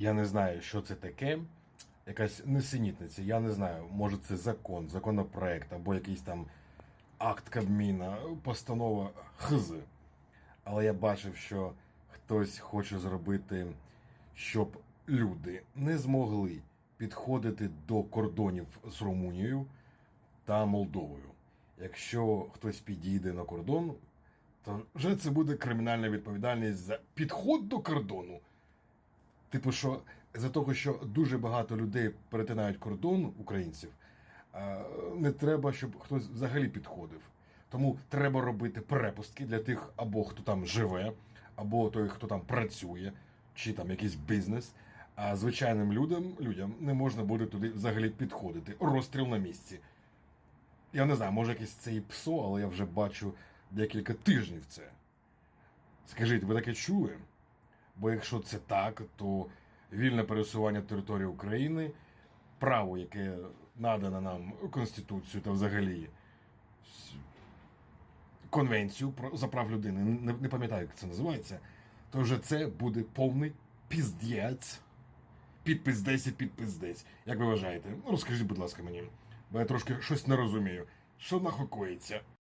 Я не знаю, що це таке. Якась несенітниця. Я не знаю, може це закон, законопроект або якийсь там акт Кабміна, постанова хз. Але я бачив, що хтось хоче зробити, щоб люди не змогли підходити до кордонів з Румунією та Молдовою. Якщо хтось підійде на кордон, то вже це буде кримінальна відповідальність за підход до кордону. Типу, що за того, що дуже багато людей перетинають кордон українців, не треба, щоб хтось взагалі підходив. Тому треба робити перепустки для тих, або хто там живе, або той, хто там працює, чи там якийсь бізнес. А звичайним людям, людям не можна буде туди взагалі підходити. Розстріл на місці. Я не знаю, може якесь це і псо, але я вже бачу декілька тижнів це. Скажіть, ви таке чули? Бо якщо це так, то вільне пересування території України, право, яке надано нам Конституцією та взагалі Конвенцію за прав людини, не, не пам'ятаю, як це називається, то вже це буде повний піздець. Підпиздець і підпиздець. Як ви вважаєте? Ну, розкажіть, будь ласка, мені, бо я трошки щось не розумію. Що нахуй коїться?